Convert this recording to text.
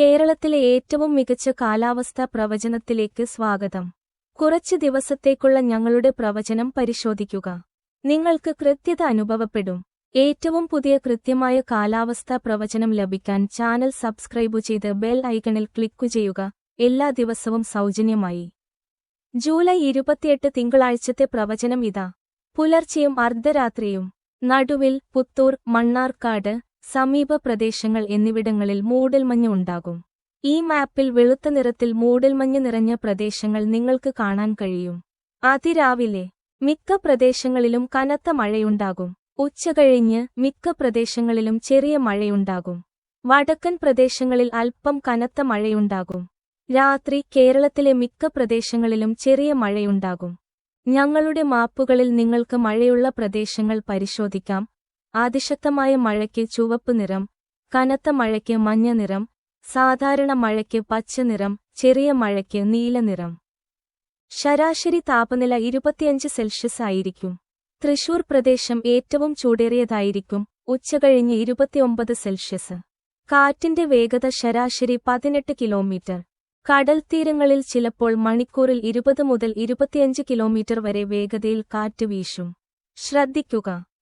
കേരളത്തിലെ ഏറ്റവും മികച്ച കാലാവസ്ഥാ പ്രവചനത്തിലേക്ക് സ്വാഗതം. കുറച്ച് ദിവസത്തേക്കുള്ള ഞങ്ങളുടെ പ്രവചനം പരിശോധിക്കുക. നിങ്ങൾക്ക് കൃത്യത അനുഭവപ്പെടും. ഏറ്റവും പുതിയ കൃത്യമായ കാലാവസ്ഥാ പ്രവചനം ലഭിക്കാൻ ചാനൽ സബ്സ്ക്രൈബു ചെയ്ത് ബെൽ ഐക്കണിൽ ക്ലിക്കു ചെയ്യുക. എല്ലാ ദിവസവും സൗജന്യമായി. ജൂലൈ ഇരുപത്തിയെട്ട് തിങ്കളാഴ്ചത്തെ പ്രവചനം ഇതാ. പുലർച്ചെയും അർദ്ധരാത്രിയും. നടുവിൽ പുത്തൂർ മണ്ണാർക്കാട് സമീപ പ്രദേശങ്ങൾ എന്നിവിടങ്ങളിൽ മൂടൽമഞ്ഞ് ഉണ്ടാകും. ഈ മാപ്പിൽ വെളുത്ത നിറത്തിൽ മൂടൽമഞ്ഞ് നിറഞ്ഞ പ്രദേശങ്ങൾ നിങ്ങൾക്ക് കാണാൻ കഴിയും. അതിരാവിലെ മിക്ക പ്രദേശങ്ങളിലും കനത്ത മഴയുണ്ടാകും. ഉച്ചകഴിഞ്ഞ് മിക്ക പ്രദേശങ്ങളിലും ചെറിയ മഴയുണ്ടാകും. വടക്കൻ പ്രദേശങ്ങളിൽ അല്പം കനത്ത മഴയുണ്ടാകും. രാത്രി കേരളത്തിലെ മിക്ക പ്രദേശങ്ങളിലും ചെറിയ മഴയുണ്ടാകും. ഞങ്ങളുടെ മാപ്പുകളിൽ നിങ്ങൾക്ക് മഴയുള്ള പ്രദേശങ്ങൾ പരിശോധിക്കാം. അതിശക്തമായ മഴയ്ക്ക് ചുവപ്പ് നിറം കനത്ത മഴയ്ക്ക് മഞ്ഞ നിറം സാധാരണ മഴയ്ക്ക് പച്ച നിറം ചെറിയ മഴയ്ക്ക് നീല നിറം. ശരാശരി താപനില ഇരുപത്തിയഞ്ച് സെൽഷ്യസ് ആയിരിക്കും. തൃശൂർ പ്രദേശം ഏറ്റവും ചൂടേറിയതായിരിക്കും ഉച്ചകഴിഞ്ഞ് ഇരുപത്തിയൊമ്പത് സെൽഷ്യസ്. കാറ്റിന്റെ വേഗത ശരാശരി പതിനെട്ട് കിലോമീറ്റർ. കടൽത്തീരങ്ങളിൽ ചിലപ്പോൾ മണിക്കൂറിൽ ഇരുപത് മുതൽ ഇരുപത്തിയഞ്ച് കിലോമീറ്റർ വരെ വേഗതയിൽ കാറ്റ് വീശും. ശ്രദ്ധിക്കുക.